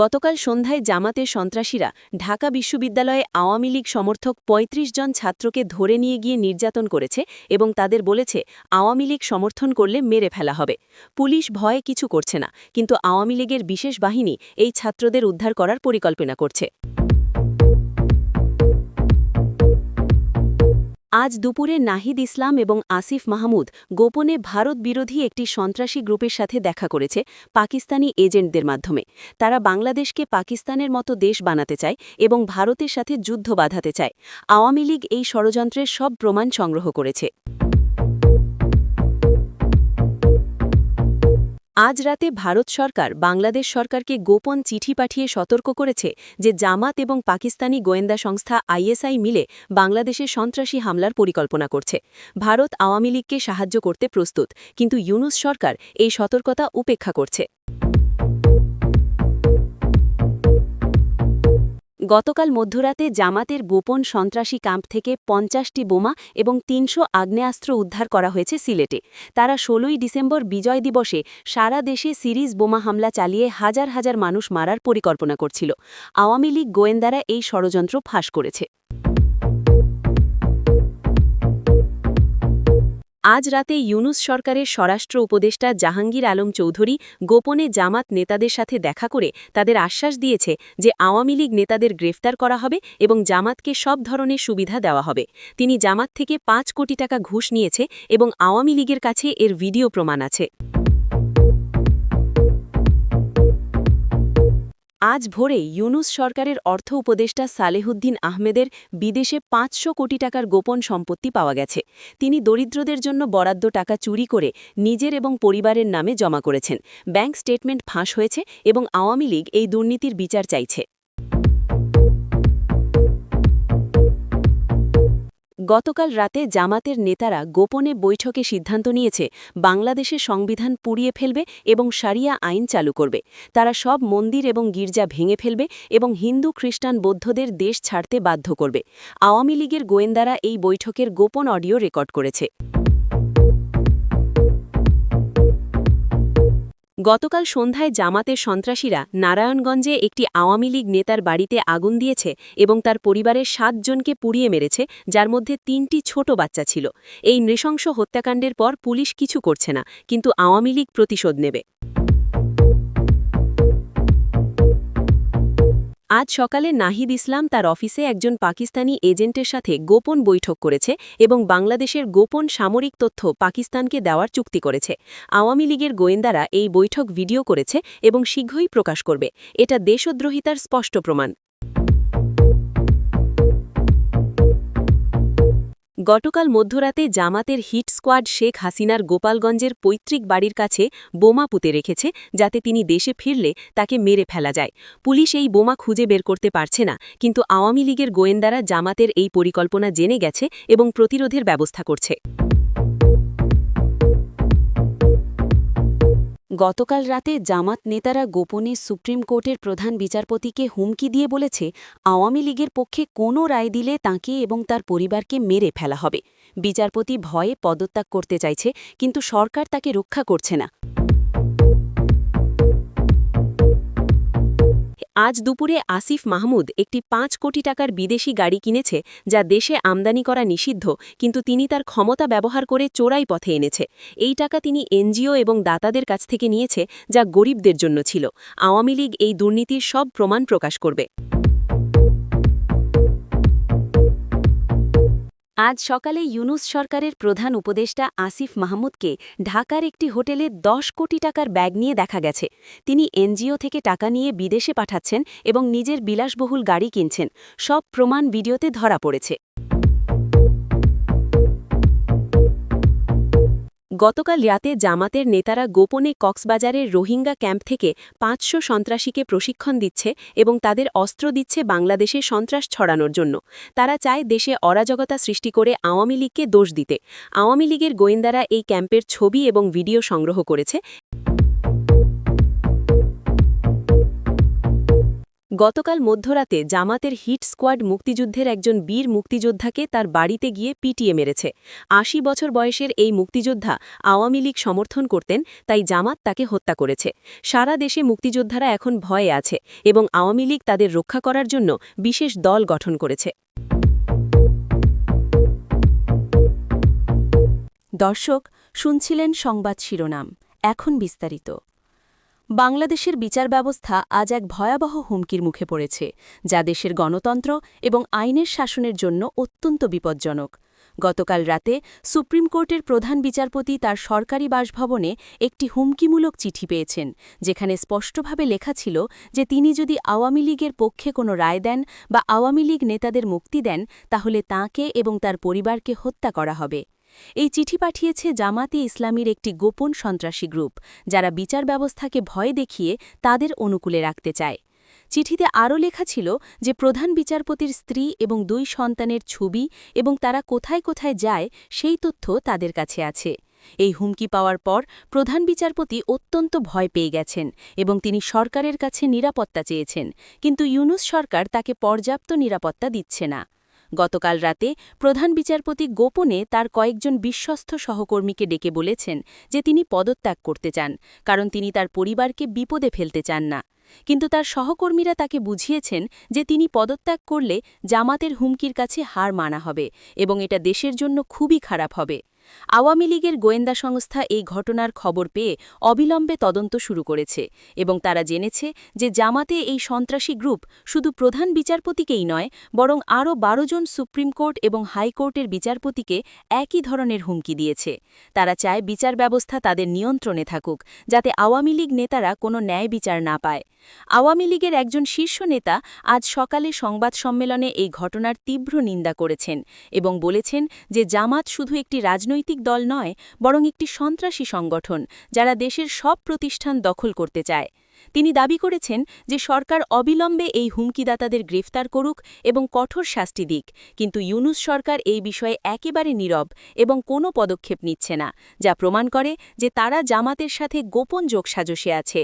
গতকাল সন্ধ্যায় জামাতের সন্ত্রাসীরা ঢাকা বিশ্ববিদ্যালয়ে আওয়ামী লীগ সমর্থক ৩৫ জন ছাত্রকে ধরে নিয়ে গিয়ে নির্যাতন করেছে এবং তাদের বলেছে, আওয়ামী লীগ সমর্থন করলে মেরে ফেলা হবে। পুলিশ ভয়ে কিছু করছে না, কিন্তু আওয়ামী লীগের বিশেষ বাহিনী এই ছাত্রদের উদ্ধার করার পরিকল্পনা করছে। আজ দুপুরে নাহিদ ইসলাম এবং আসিফ মাহমুদ গোপনে ভারত বিরোধী একটি সন্ত্রাসী গ্রুপের সাথে দেখা করেছে পাকিস্তানি এজেন্টদের মাধ্যমে। তারা বাংলাদেশকে পাকিস্তানের মতো দেশ বানাতে চায় এবং ভারতের সাথে যুদ্ধ বাধাতে চায়। আওয়ামী লীগ এই ষড়যন্ত্রের সব প্রমাণ সংগ্রহ করেছে। আজ রাতে ভারত সরকার বাংলাদেশ সরকারকে গোপন চিঠি পাঠিয়ে সতর্ক করেছে যে জামাত এবং পাকিস্তানি গোয়েন্দা সংস্থা আইএসআই মিলে বাংলাদেশে সন্ত্রাসী হামলার পরিকল্পনা করছে। ভারত আওয়ামী লীগকে সাহায্য করতে প্রস্তুত, কিন্তু ইউনুস সরকার এই সতর্কতা উপেক্ষা করছে। গতকাল মধ্যরাতে জামাতের গোপন সন্ত্রাসী ক্যাম্প থেকে পঞ্চাশটি বোমা এবং তিনশো আগ্নেয়াস্ত্র উদ্ধার করা হয়েছে সিলেটে। তারা ষোলোই ডিসেম্বর বিজয় দিবসে সারা দেশে সিরিজ বোমা হামলা চালিয়ে হাজার হাজার মানুষ মারার পরিকল্পনা করছিল। আওয়ামী লীগ গোয়েন্দারা এই ষড়যন্ত্র ফাঁস করেছে। আজ রাতে ইউনুস সরকারের স্বরাষ্ট্র উপদেষ্টা জাহাঙ্গীর আলম চৌধুরী গোপনে জামাত নেতাদের সাথে দেখা করে তাদের আশ্বাস দিয়েছে যে আওয়ামী লীগ নেতাদের গ্রেফতার করা হবে এবং জামাতকে সব ধরনের সুবিধা দেওয়া হবে। তিনি জামাত থেকে পাঁচ কোটি টাকা ঘুষ নিয়েছে এবং আওয়ামী লীগের কাছে এর ভিডিও প্রমাণ আছে। আজ ভোরে ইউনুস সরকারের অর্থ উপদেষ্টা সালেহুদ্দিন আহমেদের বিদেশে পাঁচশো কোটি টাকার গোপন সম্পত্তি পাওয়া গেছে। তিনি দরিদ্রদের জন্য বরাদ্দ টাকা চুরি করে নিজের এবং পরিবারের নামে জমা করেছেন। ব্যাংক স্টেটমেন্ট ফাঁস হয়েছে এবং আওয়ামী লীগ এই দুর্নীতির বিচার চাইছে। গতকাল রাতে জামাতের নেতারা গোপনে বৈঠকে সিদ্ধান্ত নিয়েছে বাংলাদেশে সংবিধান পুড়িয়ে ফেলবে এবং সারিয়া আইন চালু করবে। তারা সব মন্দির এবং গির্জা ভেঙে ফেলবে এবং হিন্দু, খ্রিস্টান, বৌদ্ধদের দেশ ছাড়তে বাধ্য করবে। আওয়ামী লীগের গোয়েন্দারা এই বৈঠকের গোপন অডিও রেকর্ড করেছে। গতকাল সন্ধ্যায় জামাতের সন্ত্রাসীরা নারায়ণগঞ্জে একটি আওয়ামী লীগ নেতার বাড়িতে আগুন দিয়েছে এবং তার পরিবারের সাতজনকে পুড়িয়ে মেরেছে, যার মধ্যে তিনটি ছোট বাচ্চা ছিল। এই নৃশংস হত্যাকাণ্ডের পর পুলিশ কিছু করছে না, কিন্তু আওয়ামী লীগ প্রতিশোধ নেবে। আজ সকালে নাহিদ ইসলাম তার অফিসে একজন পাকিস্তানি এজেন্টের সাথে গোপন বৈঠক করেছে এবং বাংলাদেশের গোপন সামরিক তথ্য পাকিস্তানকে দেওয়ার চুক্তি করেছে। আওয়ামী লীগের গোয়েন্দারা এই বৈঠক ভিডিও করেছে এবং শীঘ্রই প্রকাশ করবে। এটা দেশদ্রোহিতার স্পষ্ট প্রমাণ। গতকাল মধ্যরাতে জামাতের হিট স্কোয়াড শেখ হাসিনার গোপালগঞ্জের পৈতৃক বাড়ির কাছে বোমা পুঁতে রেখেছে, যাতে তিনি দেশে ফিরলে তাকে মেরে ফেলা যায়। পুলিশ এই বোমা খুঁজে বের করতে পারছে না, কিন্তু আওয়ামী লীগের গোয়েন্দারা জামাতের এই পরিকল্পনা জেনে গেছে এবং প্রতিরোধের ব্যবস্থা করছে। গতকাল রাতে জামাত নেতারা গোপনে সুপ্রিম কোর্টের প্রধান বিচারপতিকে হুমকি দিয়ে বলেছে, আওয়ামী লীগের পক্ষে কোনো রায় দিলে তাঁকে এবং তার পরিবারকে মেরে ফেলা হবে। বিচারপতি ভয়ে পদত্যাগ করতে চাইছে, কিন্তু সরকার তাকে রক্ষা করছে না। আজ দুপুরে আসিফ মাহমুদ একটি পাঁচ কোটি টাকার বিদেশি গাড়ি কিনেছে যা দেশে আমদানি করা নিষিদ্ধ, কিন্তু তিনি তার ক্ষমতা ব্যবহার করে চোরাই পথে এনেছে। এই টাকা তিনি এনজিও এবং দাতাদের কাছ থেকে নিয়েছে, যা গরিবদের জন্য ছিল। আওয়ামী লীগ এই দুর্নীতির সব প্রমাণ প্রকাশ করবে। আজ সকালে ইউনুস সরকারের প্রধান উপদেষ্টা আসিফ মাহমুদকে ঢাকার একটি হোটেলে দশ কোটি টাকার ব্যাগ নিয়ে দেখা গেছে। তিনি এনজিও থেকে টাকা নিয়ে বিদেশে পাঠাচ্ছেন এবং নিজের বিলাসবহুল গাড়ি কিনছেন। সব প্রমাণ ভিডিওতে ধরা পড়েছে। গতকাল রাতে জামাতের নেতারা গোপনে কক্সবাজারের রোহিঙ্গা ক্যাম্প থেকে পাঁচশো সন্ত্রাসীকে প্রশিক্ষণ দিচ্ছে এবং তাদের অস্ত্র দিচ্ছে বাংলাদেশে সন্ত্রাস ছড়ানোর জন্য। তারা চায় দেশে অরাজকতা সৃষ্টি করে আওয়ামী লীগকে দোষ দিতে। আওয়ামী লীগের গোয়েন্দারা এই ক্যাম্পের ছবি এবং ভিডিও সংগ্রহ করেছে। গতকাল মধ্যরাতে জামাতের হিট স্কোয়াড মুক্তিযুদ্ধের একজন বীর মুক্তিযোদ্ধাকে তার বাড়িতে গিয়ে পিটিয়ে মেরেছে। আশি বছর বয়সের এই মুক্তিযোদ্ধা আওয়ামী লীগ সমর্থন করতেন, তাই জামাত তাকে হত্যা করেছে। সারা দেশে মুক্তিযোদ্ধারা এখন ভয়ে আছে এবং আওয়ামী লীগ তাদের রক্ষা করার জন্য বিশেষ দল গঠন করেছে। দর্শক, শুনছিলেন সংবাদ শিরোনাম। এখন বিস্তারিত। বাংলাদেশের বিচার ব্যবস্থা আজ এক ভয়াবহ হুমকির মুখে পড়েছে, যা দেশের গণতন্ত্র এবং আইনের শাসনের জন্য অত্যন্ত বিপজ্জনক। গতকাল রাতে সুপ্রিম কোর্টের প্রধান বিচারপতি তার সরকারি বাসভবনে একটি হুমকিমূলক চিঠি পেয়েছেন, যেখানে স্পষ্টভাবে লেখা ছিল যে তিনি যদি আওয়ামী লীগের পক্ষে কোনো রায় দেন বা আওয়ামী লীগ নেতাদের মুক্তি দেন, তাহলে তাঁকে এবং তার পরিবারকে হত্যা করা হবে। এই চিঠি পাঠিয়েছে জামাতে ইসলামীর একটি গোপন সন্ত্রাসী গ্রুপ, যারা বিচার ব্যবস্থাকে ভয় দেখিয়ে তাদের অনুকূলে রাখতে চায়। চিঠিতে আরও লেখা ছিল যে প্রধান বিচারপতির স্ত্রী এবং দুই সন্তানের ছবি এবং তারা কোথায় কোথায় যায় সেই তথ্য তাদের কাছে আছে। এই হুমকি পাওয়ার পর প্রধান বিচারপতি অত্যন্ত ভয় পেয়ে গেছেন এবং তিনি সরকারের কাছে নিরাপত্তা চেয়েছেন, কিন্তু ইউনুস সরকার তাকে পর্যাপ্ত নিরাপত্তা দিচ্ছে না। গতকাল রাতে প্রধান বিচারপতি গোপনে তার কয়েকজন বিশ্বস্ত সহকর্মীকে ডেকে বলেছেন যে তিনি পদত্যাগ করতে চান, কারণ তিনি তার পরিবারকে বিপদে ফেলতে চান না। কিন্তু তার সহকর্মীরা তাকে বুঝিয়েছেন যে তিনি পদত্যাগ করলে জামাতের হুমকির কাছে হার মানা হবে এবং এটা দেশের জন্য খুবই খারাপ হবে। আওয়ামী লীগের গোয়েন্দা সংস্থা এই ঘটনার খবর পেয়ে অবিলম্বে তদন্ত শুরু করেছে এবং তারা জেনেছে যে জামাতে এই সন্ত্রাসী গ্রুপ শুধু প্রধান বিচারপতিকেই নয়, বরং আরও বারো জন সুপ্রিম কোর্ট এবং হাইকোর্টের বিচারপতিকে একই ধরনের হুমকি দিয়েছে। তারা চায় বিচার ব্যবস্থা তাদের নিয়ন্ত্রণে থাকুক, যাতে আওয়ামী লীগ নেতারা কোনো ন্যায় বিচার না পায়। আওয়ামী লীগের একজন শীর্ষ নেতা আজ সকালে সংবাদ সম্মেলনে এই ঘটনার তীব্র নিন্দা করেছেন এবং বলেছেন যে জামাত শুধু একটি রাজনৈতিক দল নয়, বরং একটি সন্ত্রাসী সংগঠন, যারা দেশের সব প্রতিষ্ঠান দখল করতে চায়। তিনি দাবি করেছেন যে সরকার অবিলম্বে এই হুমকিদাতাদের গ্রেফতার করুক এবং কঠোর শাস্তি দিক, কিন্তু ইউনুস সরকার এই বিষয়ে একেবারে নীরব এবং কোনো পদক্ষেপ নিচ্ছে না, যা প্রমাণ করে যে তারা জামাতের সাথে গোপন যোগসাজশে আছে।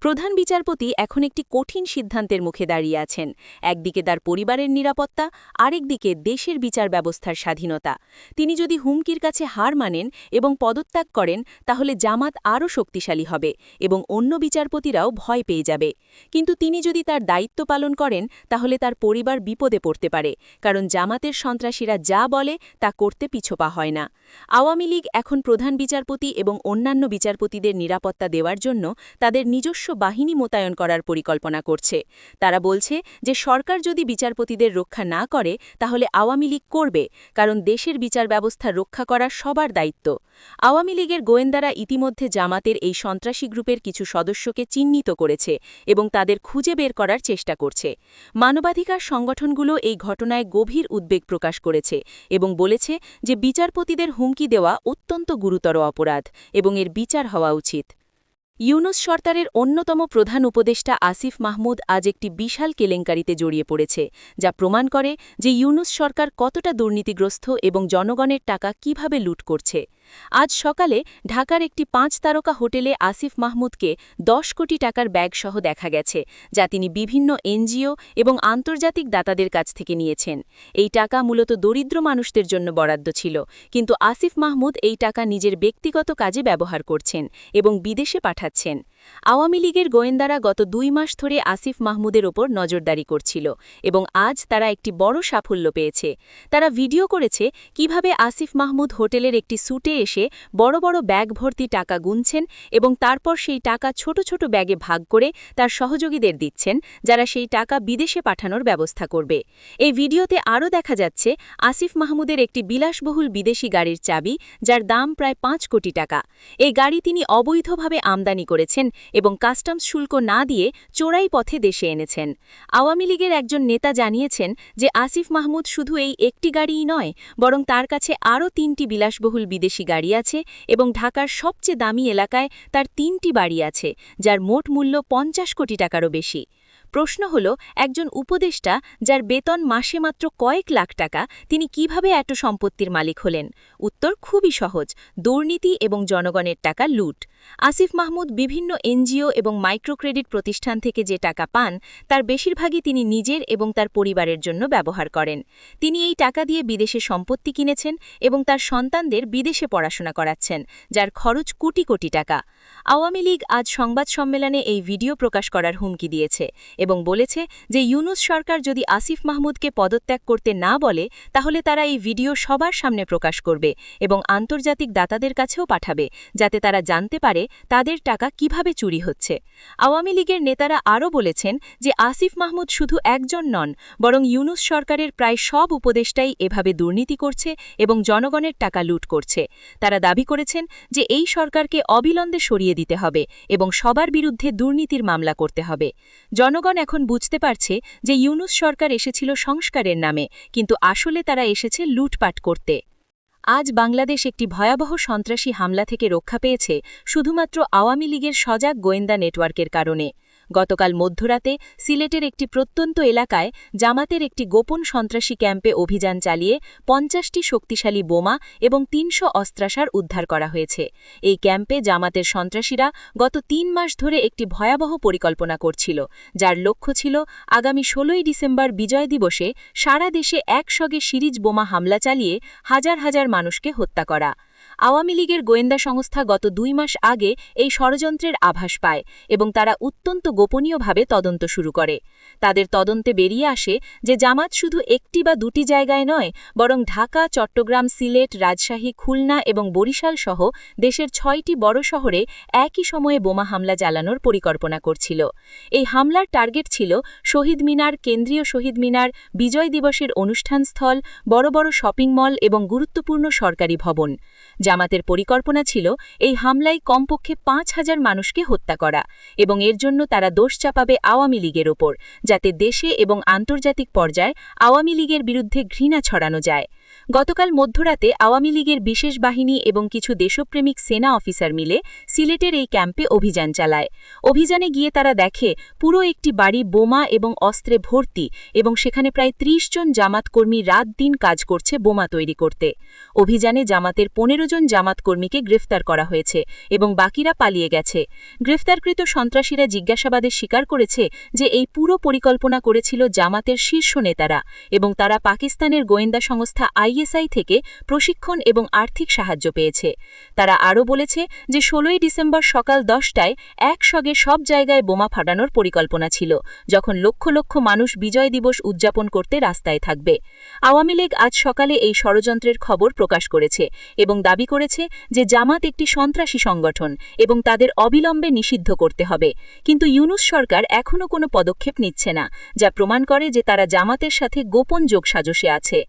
প্রধান বিচারপতি এখন একটি কঠিন সিদ্ধান্তের মুখে দাঁড়িয়ে আছেন। একদিকে তার পরিবারের নিরাপত্তা, আরেকদিকে দেশের বিচার ব্যবস্থার স্বাধীনতা। তিনি যদি হুমকির কাছে হার মানেন এবং পদত্যাগ করেন, তাহলে জামাত আরও শক্তিশালী হবে এবং অন্য বিচারপতিরাও ভয় পেয়ে যাবে। কিন্তু তিনি যদি তার দায়িত্ব পালন করেন, তাহলে তার পরিবার বিপদে পড়তে পারে, কারণ জামাতের সন্ত্রাসীরা যা বলে, তা করতে পিছোপা হয় না। আওয়ামী লীগ এখন প্রধান বিচারপতি এবং অন্যান্য বিচারপতিদের নিরাপত্তা দেওয়ার জন্য তাদের নিজস্ব বাহিনী মোতায়েন করার পরিকল্পনা করছে। তারা বলছে যে সরকার যদি বিচারপতিদের রক্ষা না করে, তাহলে আওয়ামী লীগ করবে, কারণ দেশের বিচার ব্যবস্থা রক্ষা করা সবার দায়িত্ব। আওয়ামী লীগের গোয়েন্দারা ইতিমধ্যে জামাতের এই সন্ত্রাসী গ্রুপের কিছু সদস্যকে চিহ্নিত করেছে এবং তাদের খুঁজে বের করার চেষ্টা করছে। মানবাধিকার সংগঠনগুলো এই ঘটনায় গভীর উদ্বেগ প্রকাশ করেছে এবং বলেছে যে বিচারপতিদের হুমকি দেওয়া অত্যন্ত গুরুতর অপরাধ এবং এর বিচার হওয়া উচিত। ইউনুস সরকারের অন্যতম প্রধান উপদেষ্টা আসিফ মাহমুদ আজ একটি বিশাল কেলেঙ্কারিতে জড়িয়ে পড়েছে, যা প্রমাণ করে যে ইউনুস সরকার কতটা দুর্নীতিগ্রস্ত এবং জনগণের টাকা কীভাবে লুট করছে। আজ সকালে ঢাকার একটি পাঁচ তারকা হোটেলে আসিফ মাহমুদকে দশ কোটি টাকার ব্যাগসহ দেখা গেছে, যা তিনি বিভিন্ন এনজিও এবং আন্তর্জাতিক দাতাদের কাছ থেকে নিয়েছেন। এই টাকা মূলত দরিদ্র মানুষদের জন্য বরাদ্দ ছিল, কিন্তু আসিফ মাহমুদ এই টাকা নিজের ব্যক্তিগত কাজে ব্যবহার করছেন এবং বিদেশে পাঠাচ্ছেন। আওয়ামী লীগের গোয়েন্দারা গত দুই মাস ধরে আসিফ মাহমুদের ওপর নজরদারি করছিল এবং আজ তারা একটি বড় সাফল্য পেয়েছে। তারা ভিডিও করেছে কীভাবে আসিফ মাহমুদ হোটেলের একটি স্যুটে এসে বড় বড় ব্যাগ ভর্তি টাকা গুনছেন এবং তারপর সেই টাকা ছোট ছোট ব্যাগে ভাগ করে তার সহযোগীদের দিচ্ছেন, যারা সেই টাকা বিদেশে পাঠানোর ব্যবস্থা করবে। এই ভিডিওতে আরও দেখা যাচ্ছে আসিফ মাহমুদের একটি বিলাসবহুল বিদেশি গাড়ির চাবি, যার দাম প্রায় পাঁচ কোটি টাকা। এই গাড়ি তিনি অবৈধভাবে আমদানি করেছেন এবং কাস্টমস শুল্ক না দিয়ে চোরাই পথে দেশে এনেছেন। আওয়ামী লীগের একজন নেতা জানিয়েছেন যে আসিফ মাহমুদ শুধু এই একটি গাড়িই নয়, বরং তার কাছে আরও তিনটি বিলাসবহুল বিদেশি গাড়ি আছে এবং ঢাকার সবচেয়ে দামি এলাকায় তার তিনটি বাড়ি আছে, যার মোট মূল্য পঞ্চাশ কোটি টাকারও বেশি। প্রশ্ন হল, একজন উপদেষ্টা যার বেতন মাসে মাত্র কয়েক লাখ টাকা, তিনি কীভাবে এত সম্পত্তির মালিক হলেন? উত্তর খুবই সহজ, দুর্নীতি এবং জনগণের টাকা লুট। আসিফ মাহমুদ বিভিন্ন এনজিও এবং মাইক্রোক্রেডিট প্রতিষ্ঠান থেকে যে টাকা পান, তার বেশিরভাগই তিনি নিজের এবং তার পরিবারের জন্য ব্যবহার করেন। তিনি এই টাকা দিয়ে বিদেশে সম্পত্তি কিনেছেন এবং তার সন্তানদের বিদেশে পড়াশোনা করাচ্ছেন, যার খরচ কোটি কোটি টাকা। আওয়ামী লীগ আজ সংবাদ সম্মেলনে এই ভিডিও প্রকাশ করার হুমকি দিয়েছে এবং বলেছে যে ইউনুস সরকার যদি আসিফ মাহমুদকে পদত্যাগ করতে না বলে, তাহলে তারা এই ভিডিও সবার সামনে প্রকাশ করবে এবং আন্তর্জাতিক দাতাদের কাছেও পাঠাবে, যাতে তারা জানতে পারে তাদের টাকা কীভাবে চুরি হচ্ছে। আওয়ামী লীগের নেতারা আরও বলেছেন যে আসিফ মাহমুদ শুধু একজন নন, বরং ইউনুস সরকারের প্রায় সব উপদেষ্টাই এভাবে দুর্নীতি করছে এবং জনগণের টাকা লুট করছে। তারা দাবি করেছেন যে এই সরকারকে অবিলম্বে সরিয়ে দিতে হবে এবং সবার বিরুদ্ধে দুর্নীতির মামলা করতে হবে। জনগণ এখন বুঝতে পারছে যে ইউনুস সরকার এসেছিল সংস্কারের নামে, কিন্তু আসলে তারা এসেছে লুটপাট করতে। আজ বাংলাদেশ একটি ভয়াবহ সন্ত্রাসী হামলা থেকে রক্ষা পেয়েছে, শুধুমাত্র আওয়ামী লীগের সজাগ গোয়েন্দা নেটওয়ার্কের কারণে। গতকাল মধ্যরাতে সিলেটের একটি প্রত্যন্ত এলাকায় জামাতের একটি গোপন সন্ত্রাসী ক্যাম্পে অভিযান চালিয়ে পঞ্চাশটি শক্তিশালী বোমা এবং তিনশো অস্ত্রাসার উদ্ধার করা হয়েছে। এই ক্যাম্পে জামাতের সন্ত্রাসীরা গত তিন মাস ধরে একটি ভয়াবহ পরিকল্পনা করছিল, যার লক্ষ্য ছিল আগামী ষোলোই ডিসেম্বর বিজয় দিবসে সারা দেশে একসঙ্গে সিরিজ বোমা হামলা চালিয়ে হাজার হাজার মানুষকে হত্যা করা। আওয়ামী লীগের গোয়েন্দা সংস্থা গত দুই মাস আগে এই ষড়যন্ত্রের আভাস পায় এবং তারা অত্যন্ত গোপনীয়ভাবে তদন্ত শুরু করে। তাদের তদন্তে বেরিয়ে আসে যে জামাত শুধু একটি বা দুটি জায়গায় নয়, বরং ঢাকা, চট্টগ্রাম, সিলেট, রাজশাহী, খুলনা এবং বরিশাল সহ দেশের ছয়টি বড় শহরে একই সময়ে বোমা হামলা চালানোর পরিকল্পনা করছিল। এই হামলার টার্গেট ছিল শহীদ মিনার, কেন্দ্রীয় শহীদ মিনার, বিজয় দিবসের অনুষ্ঠানস্থল, বড় বড় শপিং মল এবং গুরুত্বপূর্ণ সরকারি ভবন। জামাতের পরিকল্পনা ছিল এই হামলায় কমপক্ষে পাঁচ হাজার মানুষকে হত্যা করা এবং এর জন্য তারা দোষ চাপাবে আওয়ামী লীগের ওপর, যাতে দেশে এবং আন্তর্জাতিক পর্যায়ে আওয়ামী লীগের বিরুদ্ধে ঘৃণা ছড়ানো যায়। গতকাল মধ্যরাতে আওয়ামী লীগের বিশেষ বাহিনী এবং কিছু দেশপ্রেমিক সেনা অফিসার মিলে সিলেটের এই ক্যাম্পে অভিযান চালায়। অভিযানে গিয়ে তারা দেখে, পুরো একটি বাড়ি বোমা এবং অস্ত্রে ভর্তি এবং সেখানে প্রায় ৩০ জন জামাত কর্মী রাত দিন কাজ করছে বোমা তৈরি করতে। অভিযানে জামাতের পনেরো জন জামাত কর্মীকে গ্রেফতার করা হয়েছে এবং বাকিরা পালিয়ে গেছে। গ্রেফতারকৃত সন্ত্রাসীরা জিজ্ঞাসাবাদে স্বীকার করেছে যে এই পুরো পরিকল্পনা করেছিল জামাতের শীর্ষ নেতারা এবং তারা পাকিস্তানের গোয়েন্দা সংস্থা আইএসআই থেকে প্রশিক্ষণ এবং আর্থিক সাহায্য পেয়েছে। তারা আরও বলেছে যে, ষোলোই ডিসেম্বর সকাল দশটায় একসঙ্গে সব জায়গায় বোমা ফাটানোর পরিকল্পনা ছিল, যখন লক্ষ লক্ষ মানুষ বিজয় দিবস উদযাপন করতে রাস্তায় থাকবে। আওয়ামী লীগ আজ সকালে এই ষড়যন্ত্রের খবর প্রকাশ করেছে এবং দাবি করেছে যে, জামাত একটি সন্ত্রাসী সংগঠন এবং তাদের অবিলম্বে নিষিদ্ধ করতে হবে। কিন্তু ইউনুস সরকার এখনও কোনো পদক্ষেপ নিচ্ছে না, যা প্রমাণ করে যে, তারা জামাতের সাথে গোপন যোগসাজশে আছে।